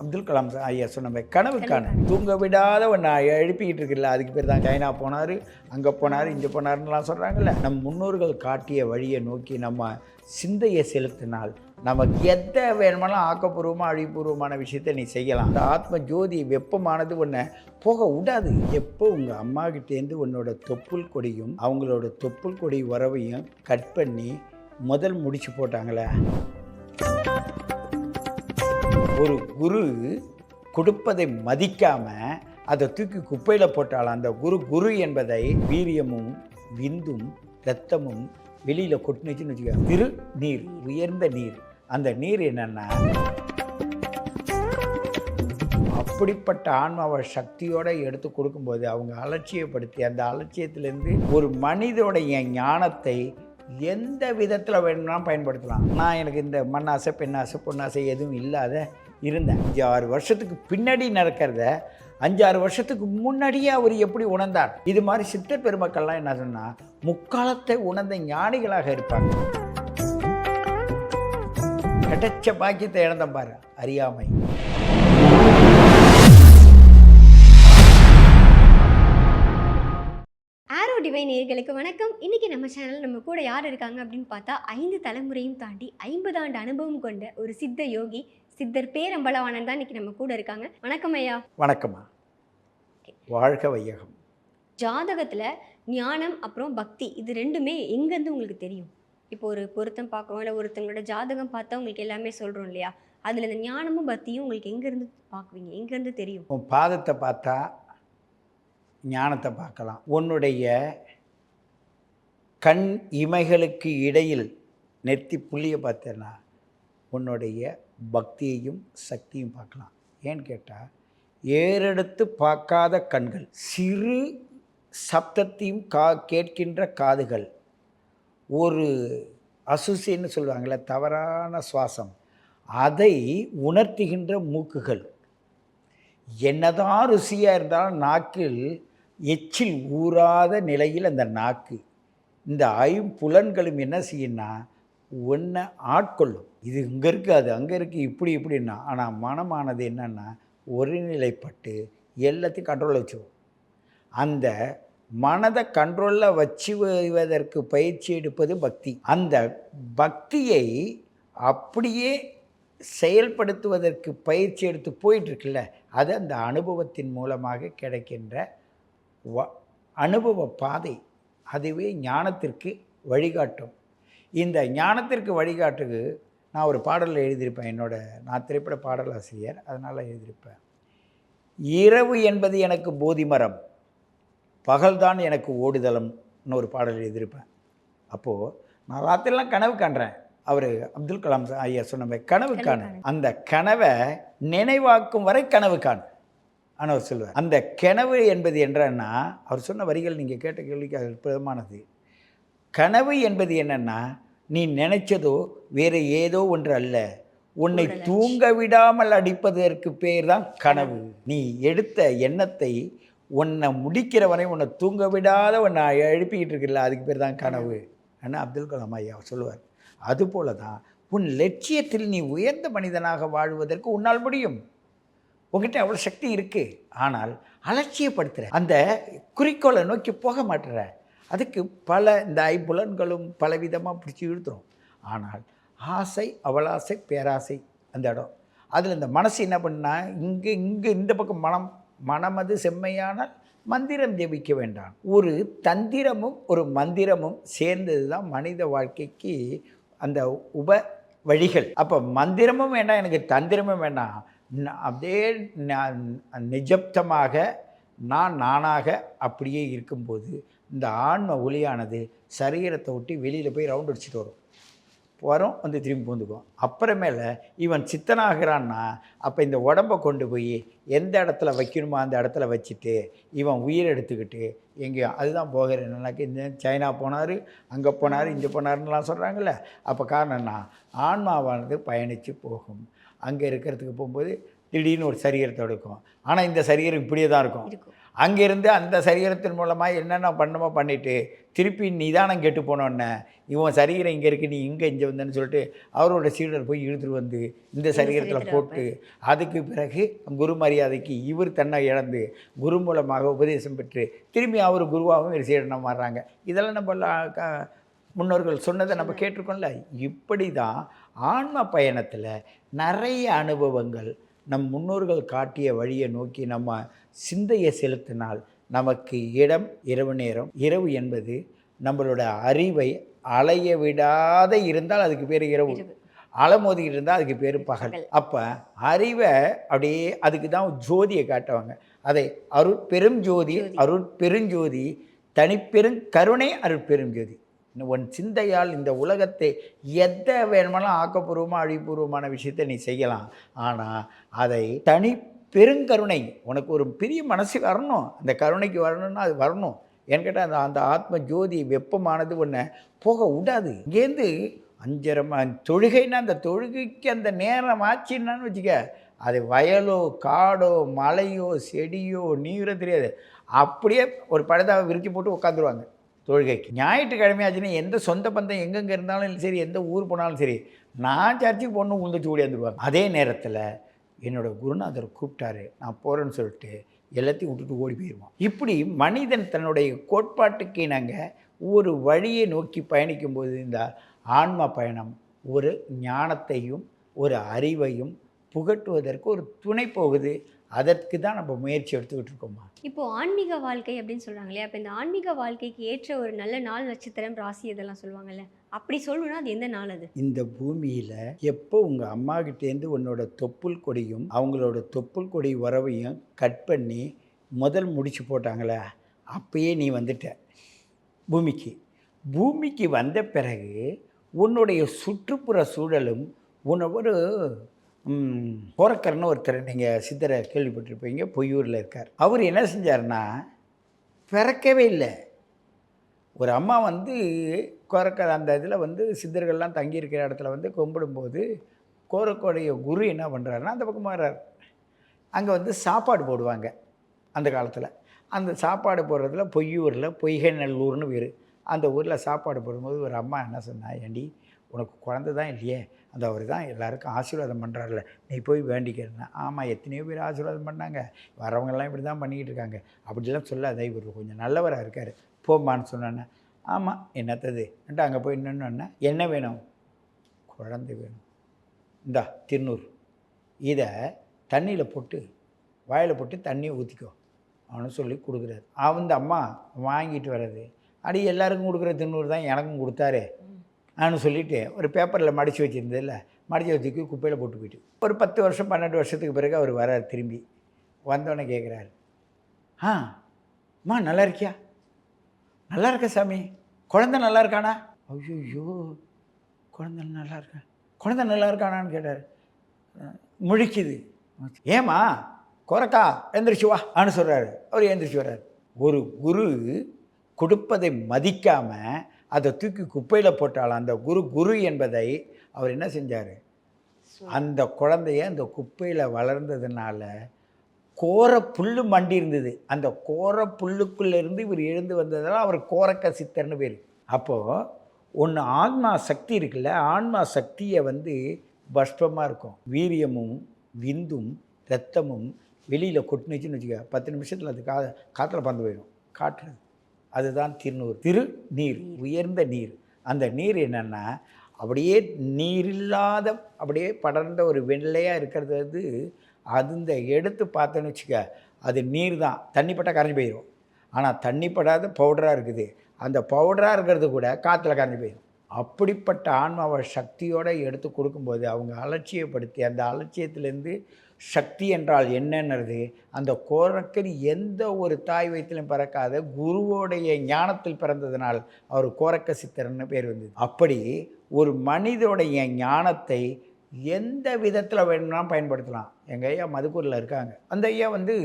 Abdul Kalam sir ஐயா சொன்ன மாதிரி கனவு காண தூங்க விடாத ஒன்று எழுப்பிக்கிட்டு இருக்குல்ல அதுக்கு பேர் தான் சைனா போனார் அங்கே போனார் இங்கே போனாருன்னுலாம் சொல்கிறாங்கல்ல நம் முன்னோர்கள் காட்டிய வழியை நோக்கி நம்ம சிந்தையை செலுத்தினால் நமக்கு எதை வேணுமானாலும் ஆக்கப்பூர்வமாக அழிப்பூர்வமான விஷயத்தை நீ செய்யலாம். அந்த ஆத்ம ஜோதி வெப்பமானது ஒன்றை போக விடாது. எப்போ உங்கள் அம்மா கிட்டேருந்து உன்னோட தொப்புள் கொடியும் அவங்களோட தொப்புள் கொடி உறவையும் கட் பண்ணி முதல் முடிச்சு போட்டாங்களே. ஒரு குரு கொடுப்பதை மதிக்காம அதை தூக்கி குப்பையில் போட்டால் அந்த குரு குரு என்பதை வீரியமும் விந்தும் இரத்தமும் வெளியில் கொட்டுனுச்சுன்னு வச்சுக்க திரு நீர் உயர்ந்த நீர். அந்த நீர் என்னென்னா அப்படிப்பட்ட ஆன்மாவை சக்தியோடு எடுத்து கொடுக்கும்போது அவங்க அலட்சியப்படுத்தி அந்த அலட்சியத்திலேருந்து ஒரு மனிதனுடைய ஞானத்தை எந்த விதத்தில் வேணும்னாலும் பயன்படுத்தலாம். நான் எனக்கு இந்த மண்ணாசை பெண்ணாசை பொன்னாசை எதுவும் இல்லாத இருந்தேன். அஞ்சு ஆறு வருஷத்துக்கு பின்னாடி நடக்கிறத அஞ்சாறு வருஷத்துக்கு முன்னாடியே அவர் எப்படி உணர்ந்தார்? இது மாதிரி சித்தர் பெருமக்கள்லாம் என்ன சொன்னால் முக்காலத்தை உணர்ந்த ஞானிகளாக இருப்பாங்க. கிடைச்ச பாக்கியத்தை இழந்த பாரு அறியாமை. ஆரோ டிவைன் நேயர்களுக்கு வணக்கம். இன்னைக்கு நம்ம சேனல் நம்ம கூட யார் இருக்காங்க அப்படின்னு பார்த்தா ஐந்து தலைமுறையும் தாண்டி ஐம்பது ஆண்டு அனுபவம் கொண்ட ஒரு சித்த யோகி சித்தர் பேரம்பலவாணன் தான் இன்னைக்கு நம்ம கூட இருக்காங்க. வணக்கம் ஐயா. வணக்கம்மா. வாழ்க வையகம். ஜாதகத்துல ஞானம் அப்புறம் பக்தி இது ரெண்டுமே எங்கேருந்து உங்களுக்கு தெரியும்? இப்போ ஒரு பொருத்தம் பார்க்குறோம் இல்லை ஒருத்தங்களோட ஜாதகம் பார்த்தா உங்களுக்கு எல்லாமே சொல்கிறோம் இல்லையா? அதில் இந்த ஞானமும் பக்தியும் உங்களுக்கு எங்கேருந்து பார்க்குவீங்க? எங்கேருந்து தெரியும்? பாதத்தை பார்த்தா ஞானத்தை பார்க்கலாம். உன்னுடைய கண் இமைகளுக்கு இடையில் நெத்தி புள்ளியை பார்த்தேன்னா உன்னுடைய பக்தியையும் சக்தியும் பார்க்கலாம். ஏன்னு கேட்டால் ஏறெடுத்து பார்க்காத கண்கள் சிறு சப்தத்தையும் கா கேட்கின்ற காதுகள் ஒரு அசுசின்னு சொல்லுவாங்கள்ல தவறான சுவாசம் அதை உணர்த்துகின்ற மூக்குகள். என்னதான் ருசியாக இருந்தாலும் நாக்கில் எச்சில் ஊறாத நிலையில் அந்த நாக்கு. இந்த ஐம்புலன்களும் என்ன செய்யும்னா ஒன்றை ஆட்கொள்ளும். இது இங்கே இருக்குது அது அங்கே இருக்குது இப்படி இப்படின்னா ஆனால் மனமானது என்னென்னா ஒருநிலைப்பட்டு எல்லாத்தையும் கண்ட்ரோலில் வச்சுக்கும் அந்த மனதை கண்ட்ரோலில் வச்சு வைவதற்கு பயிற்சி எடுப்பது பக்தி. அந்த பக்தியை அப்படியே செயல்படுத்துவதற்கு பயிற்சி எடுத்து போயிட்டுருக்குல்ல அது அந்த அனுபவத்தின் மூலமாக கிடைக்கின்ற வ அனுபவ பாதை அதுவே ஞானத்திற்கு வழிகாட்டும். இந்த ஞானத்திற்கு வழிகாட்டுக்கு நான் ஒரு பாடலில் எழுதியிருப்பேன். என்னோட நான் திரைப்பட பாடலாசிரியர். அதனால் எழுதியிருப்பேன். இரவு என்பது எனக்கு போதி மரம் பகல்தான் எனக்கு ஓடுதளம்னு ஒரு பாடல் எழுதியிருப்பேன். அப்போது நான் ராத்திரிலாம் கனவு காண்றேன். அவர் அப்துல் கலாம் ஐயா சொன்ன மாதிரி கனவு காணு. அந்த கனவை நினைவாக்கும் வரை கனவு காணு. ஆனால் அவர் சொல்லுவார் அந்த கனவு என்பது என்னன்னா அவர் சொன்ன வரிகள் நீங்கள் கேட்ட கேள்விக்கு அது அற்புதமானது. கனவு என்பது என்னன்னா நீ நினைச்சதோ வேறு ஏதோ ஒன்று அல்ல. உன்னை தூங்க விடாமல் அடிப்பதற்கு பேர் தான் கனவு. நீ எடுத்த எண்ணத்தை உன்னை முடிக்கிற வரை உன்னை தூங்க விடாத உன்னை எழுப்பிக்கிட்டு இருக்குல்ல அதுக்கு பேர் தான் கனவு. ஆனால் அப்துல் கலாம் ஐயா சொல்லுவார் அதுபோல தான் உன் லட்சியத்தில் நீ உயர்ந்த மனிதனாக வாழ்வதற்கு உன்னால் முடியும். உங்ககிட்ட அவ்வளோ சக்தி இருக்குது ஆனால் அலட்சியப்படுத்துகிற அந்த குறிக்கோளை நோக்கி போக மாட்டுற அதுக்கு பல இந்த ஐம்புலன்களும் பலவிதமாக பிடிச்சி இழுத்துரும். ஆனால் ஆசை அவளாசை பேராசை அந்த இடம். அதில் இந்த மனசு என்ன பண்ணால் இங்கே இங்கே இந்த பக்கம் மனம் மனமது செம்மையானால் மந்திரம் ஜெபிக்க வேண்டாம். ஒரு தந்திரமும் ஒரு மந்திரமும் சேர்ந்தது தான் மனித வாழ்க்கைக்கு அந்த உப வழிகள். அப்போ மந்திரமும் வேண்டாம் எனக்கு தந்திரமும் வேண்டாம். அப்படியே நிஜப்தமாக நான் நானாக அப்படியே இருக்கும்போது இந்த ஆன்ம ஒளியானது சரீரத்தை ஒட்டி வெளியில் போய் ரவுண்ட் அடிச்சுட்டு வரும். வரும் வந்து திரும்பி பூந்துக்கும். அப்புறமேல இவன் சித்தனாகிறான்னா அப்போ இந்த உடம்பை கொண்டு போய் எந்த இடத்துல வைக்கணுமோ அந்த இடத்துல வச்சுட்டு இவன் உயிர் எடுத்துக்கிட்டு எங்கேயோ அதுதான் போகிற என்னன்னாக்க இந்த சைனா போனார் அங்கே போனார் இங்கே போனாருன்னெலாம் சொல்கிறாங்கல்ல அப்போ காரணம் ஆன்மாவானது பயணித்து போகும். அங்கே இருக்கிறதுக்கு போகும்போது திடீர்னு ஒரு சரீரத்தை எடுக்கும். ஆனால் இந்த சரீரம் இப்படியே தான் இருக்கும். அங்கேருந்து அந்த சரீரத்தின் மூலமாக என்னென்ன பண்ணுமோ பண்ணிவிட்டு திருப்பி நிதானம் கெட்டு போனோன்னே இவன் சரீரம் இங்கே இருக்கு நீ இங்கே இங்கே வந்தேன்னு சொல்லிட்டு அவரோட சீடர் போய் இழுத்துட்டு வந்து இந்த சரீரத்தில் போட்டு அதுக்கு பிறகு குரு மரியாதைக்கு இவர் தன்னை இழந்து குரு மூலமாக உபதேசம் பெற்று திரும்பி அவர் குருவாகவும் சீடனாக மாறுறாங்க. இதெல்லாம் நம்ம முன்னோர்கள் சொன்னதை நம்ம கேட்டிருக்கோம்ல. இப்படி தான் ஆன்ம பயணத்தில் நிறைய அனுபவங்கள் நம் முன்னோர்கள் காட்டிய வழியை நோக்கி நம்ம சிந்தையை செலுத்தினால் நமக்கு இடம் இரவு நேரம் இரவு என்பது நம்மளோட அறிவை அலைய விடாத இருந்தால் அதுக்கு பேர் இரவு. அலமோதி இருந்தால் அதுக்கு பேர் பகல். அப்போ அறிவை அப்படியே அதுக்கு தான் ஜோதியை காட்டுவாங்க அதை அருட்பெரும் ஜோதி ஜோதி. அருட்பெருஞ்சோதி தனிப்பெரும் கருணை அருட்பெரும் ஜோதி உன் சிந்தையால் இந்த உலகத்தை எதை வேணுமானாலும் ஆக்கப்பூர்வமாக அழிப்பூர்வமான விஷயத்தை நீ செய்யலாம். ஆனால் அதை தனி பெருங்கருணை உனக்கு ஒரு பெரிய மனசு வரணும். அந்த கருணைக்கு வரணும்னா அது வரணும். என்கிட்ட கேட்டால் அந்த அந்த ஆத்ம ஜோதி வெப்பமானது ஒன்று போக விடாது. இங்கேருந்து அஞ்சரை ம- தொழுகைன்னா அந்த தொழுகைக்கு அந்த நேரம் ஆச்சுன்னான்னு வச்சுக்க அது வயலோ காடோ மலையோ செடியோ நீரோ தெரியாது. அப்படியே ஒரு படத்தை விரித்து போட்டு உட்காந்துருவாங்க. தொழுகைக்கு ஞாயிற்றுக்கிழமையாச்சுன்னா எந்த சொந்த பந்தம் எங்கெங்கே இருந்தாலும் சரி எந்த ஊர் போனாலும் சரி நான் சர்ச்சுக்கு பொண்ணு உந்துச்சு ஓடியாந்துருவாங்க அதே நேரத்தில் என்னோடய குருநாதர் கூப்பிட்டாரு. நான் போகிறேன்னு சொல்லிட்டு எல்லாத்தையும் விட்டுட்டு ஓடி போயிடுவான் இப்படி மனிதன் தன்னுடைய கோட்பாட்டுக்கு இணங்க ஒரு வழியை நோக்கி பயணிக்கும்போது இந்த ஆன்ம பயணம் ஒரு ஞானத்தையும் ஒரு அறிவையும் புகட்டுவதற்கு ஒரு துணை போகுது. அதற்கு தான் நம்ம முயற்சி எடுத்துக்கிட்டு இருக்கோமா? இப்போ ஆன்மீக வாழ்க்கை அப்படின்னு சொல்றாங்க இல்லையா? அப்போ இந்த ஆன்மீக வாழ்க்கைக்கு ஏற்ற ஒரு நல்ல நாள் நட்சத்திரம் ராசி இதெல்லாம் சொல்லுவாங்கல்ல. அப்படி சொல்லணும்னா அது எந்த நாள் அது? இந்த பூமியில் எப்போ உங்கள் அம்மா கிட்டேருந்து உன்னோட தொப்புள் கொடியும் அவங்களோட தொப்புள் கொடி உறவையும் கட் பண்ணி முதல் முடிச்சு போட்டாங்களே? அப்பயே நீ வந்துட்ட. பூமிக்கு. பூமிக்கு வந்த பிறகு உன்னுடைய சுற்றுப்புற சூழலும் உன்னை ஒரு போரக்கர்னு ஒருத்தர் நீங்கள் சித்தரை கேள்விப்பட்டிருப்பீங்க பொய்யூரில் இருக்கார். அவர் என்ன செஞ்சார்னா பிறக்கவே இல்லை. ஒரு அம்மா வந்து கோரக்கர் அந்த இதில் வந்து சித்தர்கள்லாம் தங்கியிருக்கிற இடத்துல வந்து கும்பிடும்போது கோரக்கோடைய குரு என்ன பண்ணுறாருன்னா அந்த பக்கம் வர்றார் அங்கே வந்து சாப்பாடு போடுவாங்க அந்த காலத்தில். அந்த சாப்பாடு போடுறதுல பொய்யூரில் பொய்கை நல்லூர்னு பேர். அந்த ஊரில் சாப்பாடு போடும்போது ஒரு அம்மா என்ன சொன்னா ஏண்டி உனக்கு குழந்த தான் இல்லையே? அந்த அவர் தான் எல்லாருக்கும் ஆசீர்வாதம் பண்ணுறாருல நீ போய் வேண்டிக்கிறேன்னா. ஆமாம் எத்தனையோ பேர் ஆசீர்வாதம் பண்ணாங்க. வரவங்கெல்லாம் இப்படி தான் பண்ணிக்கிட்டு இருக்காங்க. அப்படிலாம் சொல்லாத. இவர் கொஞ்சம் நல்லவராக இருக்கார். போம்மான்னு சொன்னேன்னா ஆமாம் என்னத்தது? அங்கே போய் நின்னோன்னே என்ன வேணும்? குழந்தை வேணும். இந்தா திருநூறு. இதை தண்ணியில் போட்டு வாயில் போட்டு தண்ணியை ஊற்றிக்கோ அவனு சொல்லி கொடுக்குறாரு. அவன் அம்மா வாங்கிட்டு வர்றது. அடி எல்லாருக்கும் கொடுக்குற திருநூறு தான் எனக்கும் கொடுத்தாரு. ஆன்னு சொல்லிட்டு ஒரு பேப்பரில் மடித்து வச்சுருந்ததில்ல மடித்து வச்சுக்கு குப்பையில் போட்டு போயிட்டு. ஒரு பத்து வருஷம் பன்னெண்டு வருஷத்துக்கு பிறகு அவர் வரார் திரும்பி. வந்தோடனே கேட்குறாரு ஆ அம்மா நல்லா இருக்கியா? நல்லா இருக்க சாமி. குழந்தை நல்லா இருக்கானா? ஐயோ குழந்தை நல்லா இருக்கா குழந்தை நல்லா இருக்கானான்னு கேட்டார். முழிக்குது. ஏம்மா குறக்கா எந்திரிச்சு வா ஆன்னு சொல்கிறாரு அவர் எந்திரிச்சு வர்றாரு. ஒரு குரு கொடுப்பதை மதிக்காமல் அதை தூக்கி குப்பையில் போட்டாலும் அந்த குரு குரு என்பதை அவர் என்ன செஞ்சார்? அந்த குழந்தைய அந்த குப்பையில் வளர்ந்ததுனால கோர புல்லு மண்டி இருந்தது அந்த கோர புல்லுக்குள்ளே இருந்து இவர் எழுந்து வந்ததால் அவர் கோரக்க சித்தர்னு பேர். அப்போது ஒன்று ஆன்மா சக்தி இருக்குல்ல ஆன்மா சக்தியை வந்து பஷ்பமாக இருக்கும். வீரியமும் விந்தும் ரத்தமும் வெளியில் கொட்டுனுச்சுன்னு வச்சுக்க பத்து நிமிஷத்தில் அது கா காற்றுல பறந்து போயிடும் காட்டுறது. அதுதான் திருநூறு. திரு நீர். உயர்ந்த நீர். அந்த நீர் என்னென்னா அப்படியே நீரில்லாத அப்படியே படர்ந்த ஒரு வெள்ளையாக இருக்கிறது வந்து அது இந்த எடுத்து பார்த்தோன்னு வச்சுக்க அது நீர் தான் தண்ணி பட்டால் கரைஞ்சி போயிடும் ஆனால் தண்ணி படாத பவுடராக இருக்குது. அந்த பவுடராக இருக்கிறது கூட காற்றுல கரைஞ்சி போயிடும் அப்படிப்பட்ட ஆன்மாவை சக்தியோடு எடுத்து கொடுக்கும்போது அவங்க அலட்சியப்படுத்தி அந்த அலட்சியத்திலேருந்து சக்தி என்றால் என்னன்றது அந்த கோரக்கர் எந்த ஒரு தாய் வயிற்றிலும் பிறக்காத குருவோடைய ஞானத்தில் பிறந்ததனால் அவர் கோரக்க சித்தர்னு பேர் வந்தது. அப்படி ஒரு மனிதனுடைய ஞானத்தை எந்த விதத்தில் வேணும்னா பயன்படுத்தலாம். எங்கள் ஐயா மதுக்கூரில் இருக்காங்க. அந்த ஐயா வந்து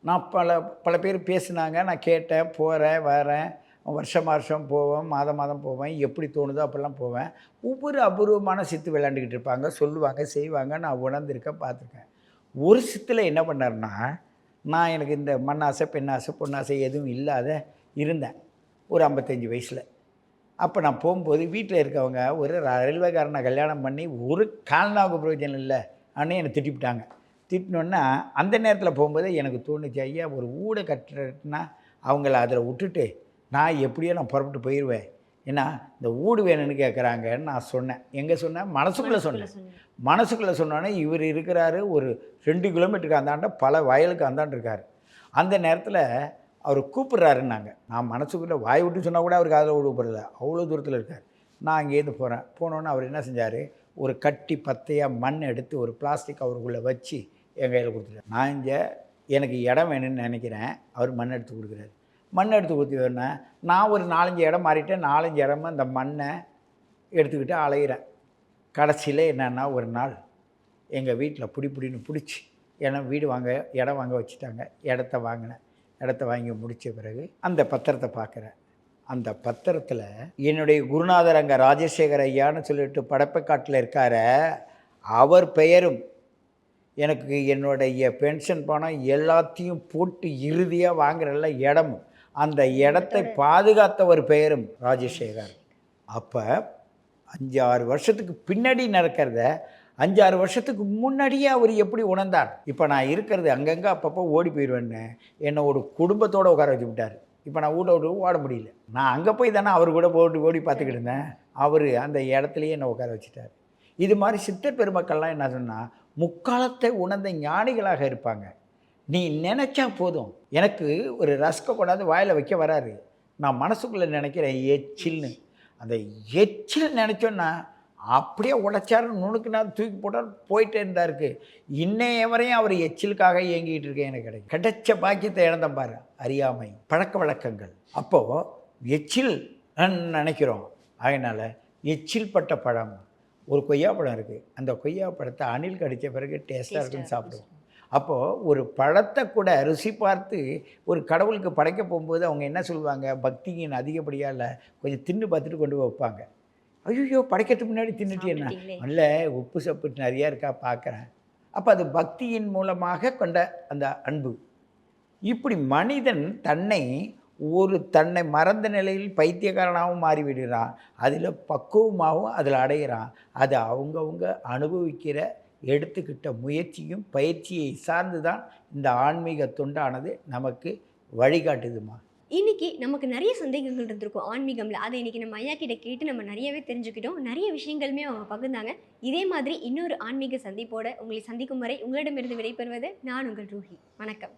நான் பல பல பேர் பேசினாங்க. நான் கேட்டேன் போகிறேன் வரேன். வருஷம் வருஷம் போவேன் மாதம் மாதம் போவேன். எப்படி தோணுதோ அப்படிலாம் போவேன். ஒவ்வொரு அபூர்வமான சித்து விளையாண்டுக்கிட்டு இருப்பாங்க. சொல்லுவாங்க செய்வாங்க. நான் உணர்ந்திருக்கேன் பார்த்துருக்கேன். ஒரு சித்தில் என்ன பண்ணாருன்னா நான் எனக்கு இந்த மண்ணாசை பெண்ணாசை பொன்னாசை எதுவும் இல்லாத இருந்தேன். ஒரு ஐம்பத்தஞ்சு வயசில். அப்போ நான் போகும்போது வீட்டில் இருக்கவங்க ஒரு ரயில்வேக்காரனை கல்யாணம் பண்ணி ஒரு கால்நாவுக்கு பிரயோஜனம் இல்லை அப்படின்னு என்னை திட்டிவிட்டாங்க திட்டினோன்னா அந்த நேரத்தில் போகும்போது எனக்கு தோணுச்சு ஐயா ஒரு ஊடை கட்டுறதுனா அவங்கள அதில் விட்டுட்டு நான் எப்படியோ நான் புறப்பட்டு போயிடுவேன் ஏன்னா இந்த ஊடு வேணும்னு கேட்குறாங்கன்னு நான் சொன்னேன். எங்கே சொன்னேன்? மனசுக்குள்ளே சொன்னேன். மனசுக்குள்ளே சொன்னோன்னே இவர் இருக்கிறாரு ஒரு ரெண்டு கிலோமீட்டருக்கு அந்தாண்ட பல வயலுக்கு அந்தாண்டு இருக்கார். அந்த நேரத்தில் அவர் கூப்பிட்றாருன்னாங்க. நான் மனசுக்குள்ளே வாய் விட்டு சொன்னால் கூட அவருக்கு அதில் விடுபடல. அவ்வளோ தூரத்தில் இருக்கார். நான் அங்கேருந்து போகிறேன் போனோன்னே அவர் என்ன செஞ்சார்? ஒரு கட்டி பத்தையாக மண் எடுத்து ஒரு பிளாஸ்டிக் அவருக்குள்ளே வச்சு என் கையில் கொடுத்துட்டார். நான் இங்கே எனக்கு இடம் வேணும்னு நினைக்கிறேன். அவர் மண் எடுத்து கொடுக்குறாரு. மண் எடுத்து கொடுத்துருவேன்னா நான் ஒரு நாலஞ்சு இடம் மாறிட்டேன் நாலஞ்சு இடமும் அந்த மண்ணை எடுத்துக்கிட்டு அலையிறேன். கடைசியில் என்னென்னா ஒரு நாள் எங்கள் வீட்டில் புடி புடின்னு பிடிச்சி ஏன்னா வீடு வாங்க இடம் வாங்க வச்சுட்டாங்க. இடத்த வாங்கினேன். இடத்த வாங்கி முடித்த பிறகு அந்த பத்திரத்தை பார்க்குறேன் அந்த பத்திரத்தில் என்னுடைய குருநாதர் அங்கே ராஜசேகர் ஐயான்னு சொல்லிட்டு படப்பைக்காட்டில் இருக்கார. அவர் பெயரும் எனக்கு என்னுடைய பென்ஷன் பணம் எல்லாத்தையும் போட்டு இறுதியாக வாங்குறல்ல இடமும். அந்த இடத்தை பாதுகாத்த ஒரு பெயரும் ராஜசேகர். அப்போ அஞ்சு ஆறு வருஷத்துக்கு பின்னாடி நடக்கிறத அஞ்சாறு வருஷத்துக்கு முன்னாடியே அவர் எப்படி உணர்ந்தார்? இப்போ நான் இருக்கிறது அங்கங்கே அப்பப்போ ஓடி போயிடுவேன்னு என்னை ஒரு குடும்பத்தோடு உட்கார வச்சு விட்டார். இப்போ நான் வீட்டை விட்டு ஓட முடியல. நான் அங்கே போய் தானே அவர் கூட ஓடி ஓடி பார்த்துக்கிட்டு இருந்தேன். அவர் அந்த இடத்துலையே என்னை உட்கார வச்சுட்டார். இது மாதிரி சித்தர் பெருமக்கள்லாம் என்ன சொன்னால் முக்காலத்தை உணர்ந்த ஞானிகளாக இருப்பாங்க. நீ நினச்சா போதும். எனக்கு ஒரு ரஸ்கை கொண்டாந்து வாயில் வைக்க வராரு. நான் மனசுக்குள்ளே நினைக்கிறேன் எச்சில்னு அந்த எச்சில் நினச்சோன்னா அப்படியே உடைச்சாரு நுணுக்குனா தூக்கி போட்டார் போயிட்டே இருந்தாருக்கு. இன்னைய வரையும் அவர் எச்சிலுக்காக இயங்கிட்டு இருக்கேன் எனக்கு கிடைக்கும் கிடைச்ச பாக்கியத்தை இழந்தேன் பாரு அறியாமை பழக்க வழக்கங்கள். அப்போது எச்சில் நினைக்கிறோம். அதனால் எச்சில் பட்ட பழம். ஒரு கொய்யாப்பழம் இருக்குது அந்த கொய்யாப்பழத்தை அணில் கடித்த பிறகு டேஸ்ட்டாக இருக்குன்னு சாப்பிடுவோம். அப்போது ஒரு பழத்தை கூட ருசி பார்த்து ஒரு கடவுளுக்கு படைக்க போகும்போது அவங்க என்ன சொல்லுவாங்க? பக்தியின் அதிகப்படியாக இல்லை கொஞ்சம் தின்னு பார்த்துட்டு கொண்டு வைப்பாங்க. ஐயோ படைக்கிறதுக்கு முன்னாடி தின்னுட்டேன்னா சாப்பிட்டீங்களே. இல்லை உப்பு சப்பு நிறையா இருக்கா பார்க்குறேன். அப்போ அது பக்தியின் மூலமாக கொண்ட அந்த அன்பு. இப்படி மனிதன் தன்னை ஒரு தன்னை மறந்த நிலையில் பைத்தியக்காரனாகவும் மாறிவிடுறான் அதில் பக்குவமாகவும் அதில் அடைகிறான். அது அவங்கவுங்க அனுபவிக்கிற எடுத்துக்கிட்ட முயற்சியும் பயிற்சியை சார்ந்து தான் இந்த ஆன்மீக தொண்டானது நமக்கு வழிகாட்டுதுமா? இன்னைக்கு நமக்கு நிறைய சந்தேகங்கள் இருந்திருக்கும் ஆன்மீகம்ல. அதை இன்னைக்கு நம்ம ஐயா கிட்ட கேட்டு நம்ம நிறையவே தெரிஞ்சுக்கிட்டோம். நிறைய விஷயங்களுமே அவங்க பகிர்ந்தாங்க. இதே மாதிரி இன்னொரு ஆன்மீக சந்திப்போட உங்களை சந்திக்கும் வரை உங்களிடமிருந்து விடைபெறுவது நான் உங்கள் ரூஹி. வணக்கம்.